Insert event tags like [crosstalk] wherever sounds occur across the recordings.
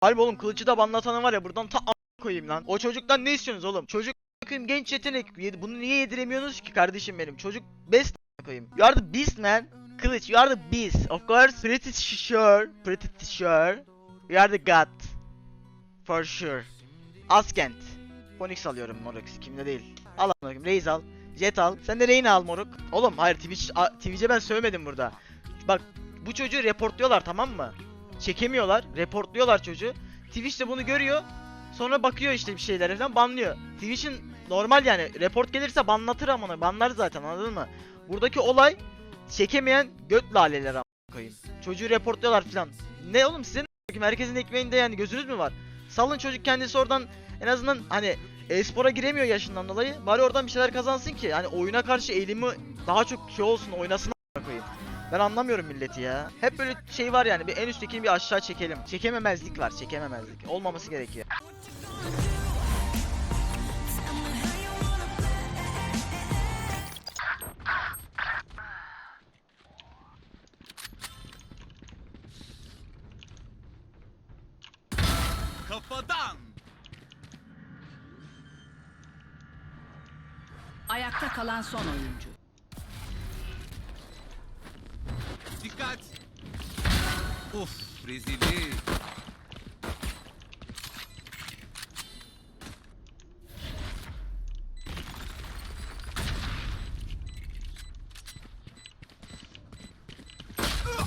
Harbi oğlum kılıcı da banlatanı var ya buradan ta koyayım lan. O çocuktan ne istiyorsunuz oğlum? Çocuk bakayım genç yetenek. Bunu niye yediremiyorsunuz ki kardeşim benim? Çocuk best koyayım. You are the beast man. Kılıç you are the beast. Of course pretty sure. Pretty sure. You are the god. For sure. Askent. Phoenix alıyorum moruk. Kimde değil. Al bakayım. Raze al. Jet al. Sen de Reyna al moruk. Oğlum hayır Twitch Twitch'e ben sövmedim burada. Bak bu çocuğu reportluyorlar tamam mı? Çekemiyorlar. Reportluyorlar çocuğu. Twitch de bunu görüyor. Sonra bakıyor işte bir şeylere falan banlıyor. Twitch'in normal yani report gelirse banlatır amına. Banlar zaten anladın mı? Buradaki olay çekemeyen göt laleler amına koyayım. Çocuğu reportluyorlar falan. Ne oğlum sizin herkesin ekmeğinde yani gözünüz mü var? Salın çocuk kendisi oradan en azından hani e-spora giremiyor yaşından dolayı. Bari oradan bir şeyler kazansın ki hani oyuna karşı eğilimi daha çok şey olsun oynasın koyayım. Ben anlamıyorum milleti ya. Hep böyle şey var yani bir en üsttekini bir aşağı çekelim. Çekememezlik var, çekememezlik. Olmaması gerekiyor. Kafadan. Ayakta kalan son oyuncu. Uf rezillik.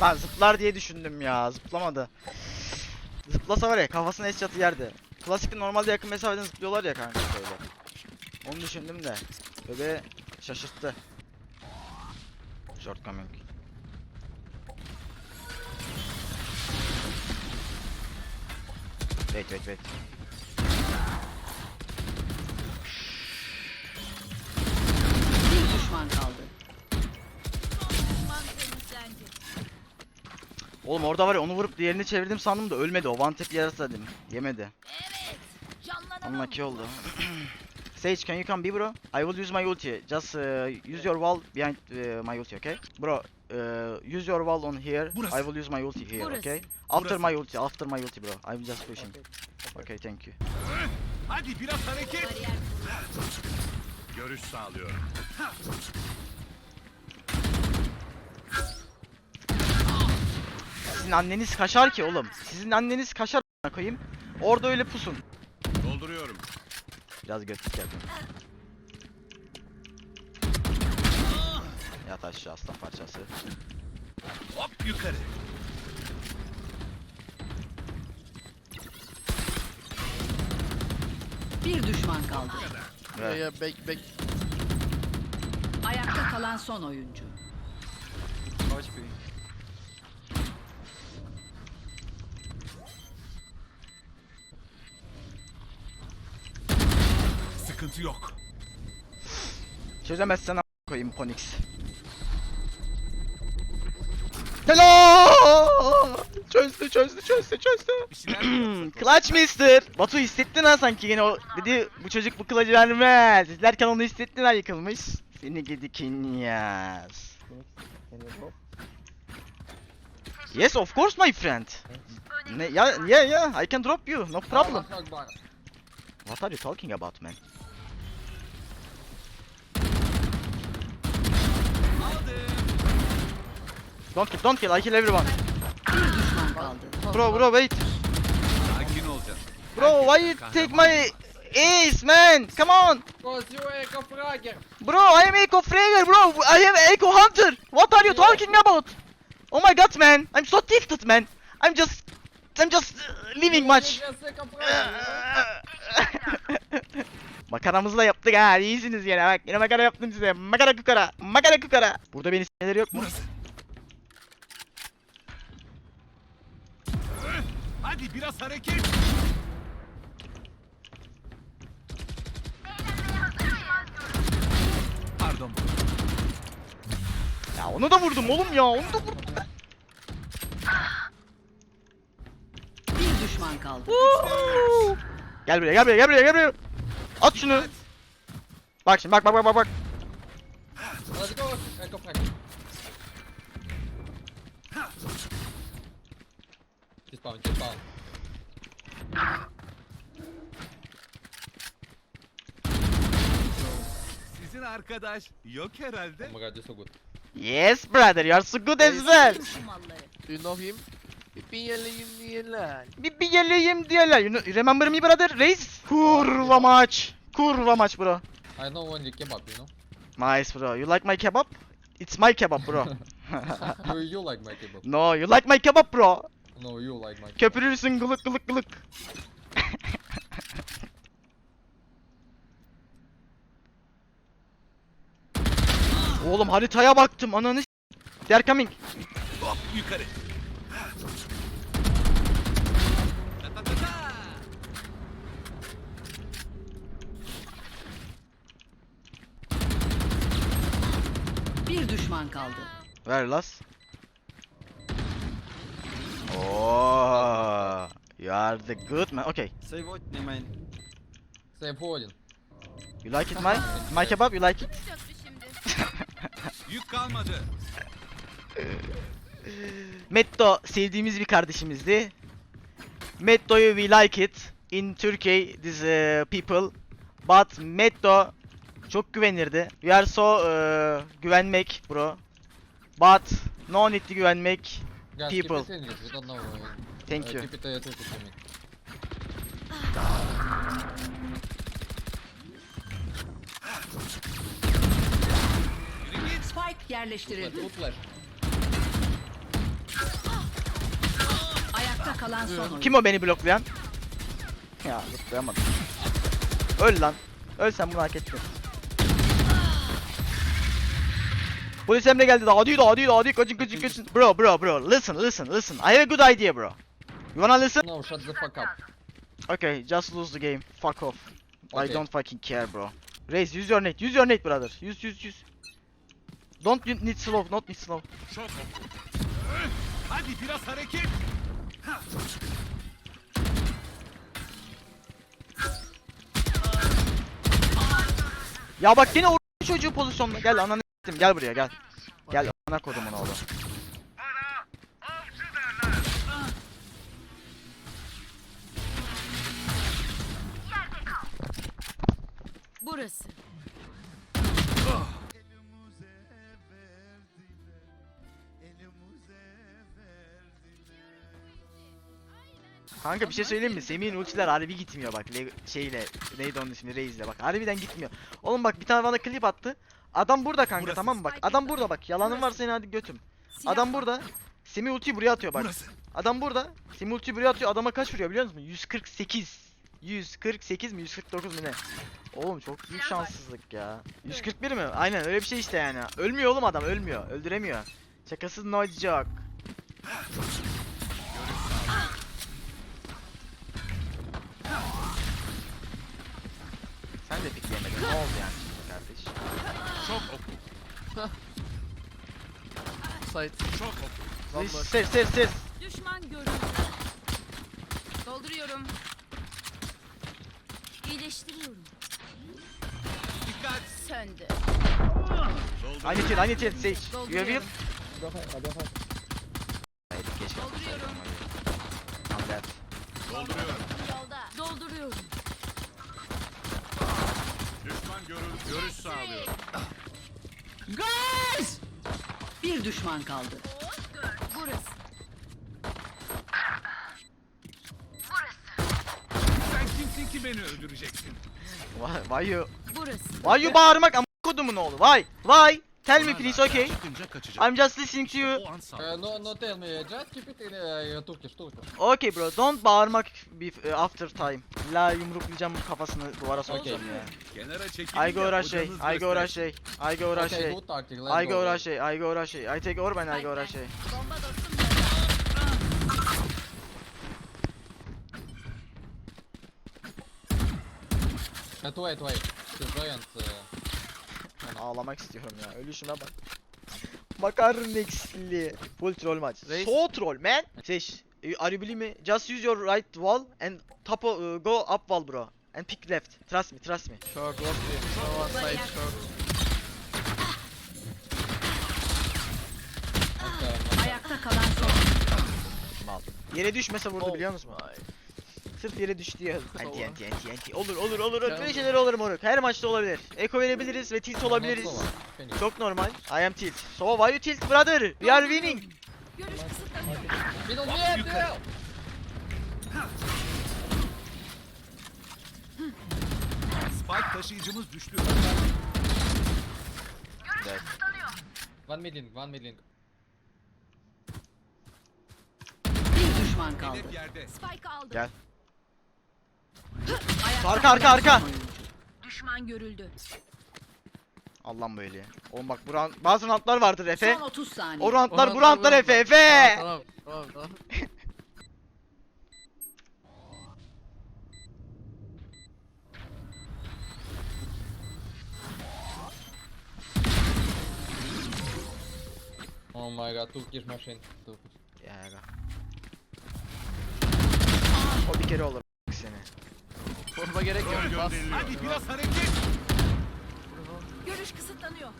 Ben zıplar diye düşündüm ya. Zıplamadı. Zıplasa var ya kafasına headshot'ı yerdi. Klasikte normalde yakın mesafeden zıplıyorlar ya kanka böyle. Onu düşündüm de. Bebe şaşırttı. Shortcoming. Wait wait wait. Bir düşman kaldı. Oğlum orada var ya onu vurup diğerini çevirdim sandım da ölmedi. O one tap yarasa dedim. Yemedi. Unlucky oldu. [clears throat] Sage, can you come B bro? I will use my ulti. Just uh, use your wall behind uh, my ulti, okay? Bro, uh, use your wall on here. Burası. I will use my ulti here, Burası. okay? After Burası. my ulti, after my ulti bro. I'm just pushing. Okay, thank you. Hadi biraz hareket. Görüş sağlıyorum. Sizin anneniz kaşar ki oğlum. Sizin anneniz kaşar koyayım. Orada öyle pusun. Dolduruyorum. Biraz götlük. Yat aşağı aslan parçası. Hop yukarı. Bir düşman kaldı. Yeah, back, back. Ayakta kalan son oyuncu. Nice B. Sıkıntı yok. Çözemezsen a** koyayım Ponix. Hello! Çözdü çözdü çözdü çözdü. Bir şeyler mi yapsak? [clears throat] Clutch Mister. Batu hissettin ha sanki yine o dedi bu çocuk bu kılıcı vermez. İzlerken onu hissettin ha yıkılmış. Seni gidi kinyas. Yes of course my friend. Ne ya yeah yeah I can drop you no problem. What are you talking about man? Don't kill don't kill I kill everyone. Bro bro wait. Sakin olacaksın. Bro why you take my ace man? Come on. Because you Echo Frager. Bro, I am Echo Frager, bro. I am Echo Hunter. What are you talking about? Oh my god, man. I'm so tilted, man. I'm just, I'm just uh, living much. [laughs] Makaramızla yaptık ha. İyisiniz yine bak. Yine makara yaptım size. Makara kukara. Makara kukara. Burada beni s**meleri yok mu? Burası. Hadi biraz hareket. Pardon. Ya onu da vurdum oğlum ya. Onu da vurdum. Bir düşman kaldı. Gel buraya, gel buraya, gel buraya, gel buraya. At şunu. Bak şimdi bak bak bak bak keep on, keep. Sizin arkadaş yok herhalde. Oh my god, you're so good. Yes brother, you are so good as well. Do you know him? Bibbiyeleyim diyorlar. Bibbiyeleyim diyorlar. You remember me brother? Reis? Kurva maç. Kurva maç bro. I know when you kebab, you know. Nice bro. You like my kebab? It's my kebab bro. [laughs] you, you like my kebab. No, you like my kebab bro. No, you like my kebab. Köpürürsün gılık gılık gılık. [laughs] Oğlum haritaya baktım ananı They're coming. Hop yukarı. Bir düşman kaldı. Ver las. Oh, you are the good man. Okay. Säg vad ni men. Say Polen. You like it my my kebab? You like it? [laughs] Yük kalmadı. Metto sevdiğimiz bir kardeşimizdi. Metto'yu we like it in Turkey this uh, people. But Metto çok güvenirdi. We are so uh, güvenmek bro. But no need to güvenmek. People. Thank you. Keep it uh. Spike yerleştirildi. Good flash. Ayakta kalan son oyuncu. Kim o beni bloklayan? Ya bloklayamadım. Öl lan. Öl sen bunu hak ettin. Polis emre geldi daha değil daha değil daha değil kaçın kaçın kaçın. Bro bro bro listen listen listen. I have a good idea bro. You wanna listen? No, shut the fuck up. Okay just lose the game. Fuck off. I Okay. don't fucking care bro. Raise use your net use your net brother. Use use use. Don't need slow not need slow. Hadi biraz hareket. Ya bak yine o çocuğu pozisyonda. Gel ananı gel buraya gel. Gel ana kodumun oğlu. Burası. Kanka bir şey söyleyeyim mi? Semih'in ultiler harbi gitmiyor bak. Le şeyle neydi onun ismi Reis'le bak. Harbiden gitmiyor. Oğlum bak bir tane bana klip attı. Adam burada kanka Burası. tamam mı bak. Adam burada bak. Yalanın varsa yine hadi götüm. Adam burada. Semih ultiyi buraya atıyor bak. Adam burada. Semih ultiyi buraya atıyor. Adama kaç vuruyor biliyor musun? 148. 148 mi 149 mu ne? Oğlum çok büyük şanssızlık ya. 141 mi? Aynen öyle bir şey işte yani. Ölmüyor oğlum adam ölmüyor. Öldüremiyor. Şakasız no joke. Sen de pikleyemedin. Ne oldu yani şimdi kardeş? Çok oku. Site. Çok oku. Ses ses ses. Düşman görüldü. Dolduruyorum. İyileştiriyorum. Dikkat. Söndü. Aynı kill aynı kill Sage. You have heal? Dolduruyorum. Hayır keşke. Dolduruyorum. I'm dead. Dolduruyorum. Yolda. Dolduruyorum. Düşman görül görüş sağlıyorum. Bir düşman kaldı. Burası. Sen kimsin ki beni öldüreceksin? Why, why you Burası. why you bağırmak ama kodumun oğlu? Why? Why? Tell me please okay. I'm just listening to you. Uh, no, no, tell me. Just keep it in uh, Turkish, Turkish. Okay bro, don't bağırmak bef- after time. La yumruklayacağım kafasını duvara sokacağım ya. Kenara çekilin. I go rush şey, I go rush şey, I go rush şey. I go rush şey, I go rush şey. I take orb and I go rush şey. Bomba dostum. Wait, wait. The giant. Ben ağlamak istiyorum ya. Ölüşüme bak. Makarnexli. Full troll maç. Reis. So troll man. Seç. Are you me? Just use your right wall and top uh, go up wall bro. And pick left. Trust me, trust me. Short, one B. No one side short. Ayakta kalan son. Mal. Yere düşmese vurdu Oh biliyor musun? Sırf yere düştü ya. [laughs] Anti anti anti anti. Olur olur olur. Böyle şeyler olur moruk. Her maçta olabilir. Eko verebiliriz ve tilt olabiliriz. One. Çok normal. I am tilt. So why you tilt brother? We are winning. Görüş kısıtlanıyor. Spike taşıyıcımız düştü. One mid link, one mid link. Bir düşman kaldı. Spike aldım. Gel. Arka, arka, arka. Düşman görüldü. Allah'ım böyle. Oğlum bak bu round, bazı roundlar vardır Efe. Son 30 saniye. O roundlar bu roundlar Efe. Efe. Tamam tamam tamam. Oh my god, Turkish machine. Turkish. Ya aga. O bir kere olur seni. Forma gerek yok. Bas. Hadi biraz hareket. Görüş kısıtlanıyor.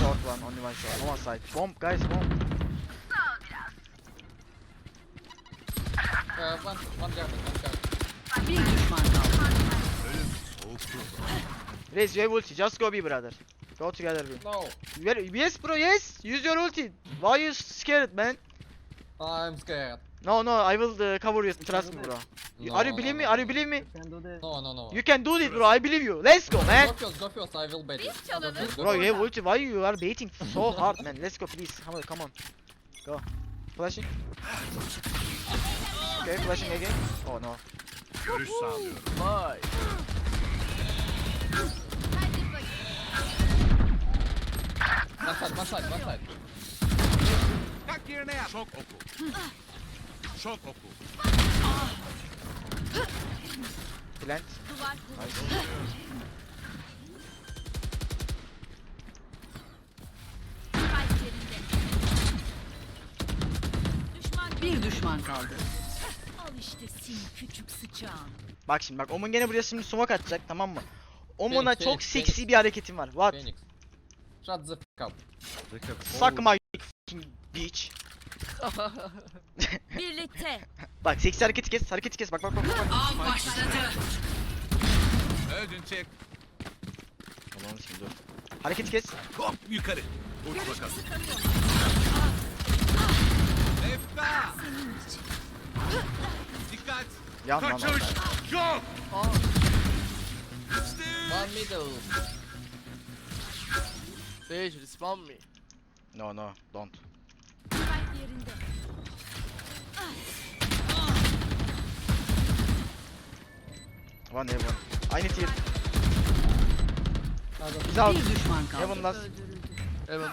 Short one, only one short. One side. Bomb guys, bomb. Uh, one, one one garden. Bir düşman kaldı. Raise your ulti. Just go B brother. Go together B. No, Yes bro, yes. Use your ulti. Why you scared man? I'm scared. No no, I will uh, cover you. Trust me bro. You- No, Are you no, believe me? Are you believe me? No, no, no. You can do this bro. I believe you. Let's go man. Go first, go first, I will. Biz çalalım. First, go Bro, you have ulti. Why you are baiting so hard man? Let's go please. Come on, come on. Go. Flashing. Okay, flashing again. Oh no. Görüş sağlıyorum. Vay. One side, one side, one side. Kalk yerine yat. Şok oku. Şok oku. Plant. Bir düşman kaldı. Al işte sin küçük sıçağın. Bak şimdi bak Omun gene buraya şimdi smoke atacak tamam mı? Omun'a Phoenix, çok Phoenix, seksi Phoenix. bir hareketim var. What? Phoenix. Shut the fuck up. Suck my fucking bitch. [laughs] Birlikte. Bak seksi hareketi kes, hareketi kes. Bak bak bak bak. bak. Av başladı. Öldün çek. Allah'ım şimdi dur. Hareketi kes. Hop yukarı. Uç bakalım. Efta. Dikkat. Yan lan lan. Kaçış. Yok. Aa. İşte. One middle. Sage respawn me. No no, don't. Yerinde. One heaven. Aynı tier. Biz out. Bir düşman kaldı. Heaven last. Öldürüldü. Evet.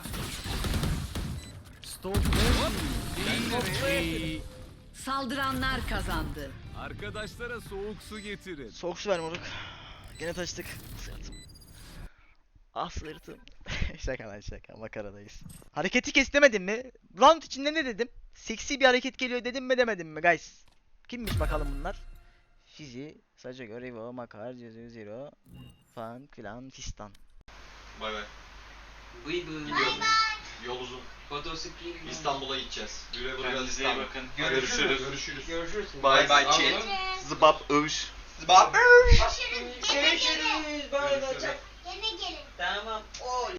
Saldıranlar kazandı. Arkadaşlara soğuk su getirin. Soğuk su ver moruk. Gene taştık. Sırtım. Ah sırtım. [laughs] şaka lan şaka makaradayız. Hareketi kes demedim mi? Round içinde ne dedim? Seksi bir hareket geliyor dedim mi demedim mi guys? Kimmiş bakalım bunlar? Fizi, Saca Görevo, Makar, Cezio Zero, falan filan fistan. Bay bay. Bıy bıy. Gidiyorum. Yol uzun. Fotosikli. İstanbul'a gideceğiz. Güle güle Kendinize iyi İstanbul. bakın. Görüşürüz. Görüşürüz. Görüşürüz. Bye bye chat. Zıbap övüş. Zıbap. Görüşürüz. Görüşürüz. Bay bay. Gene gelin. Tamam. Oy.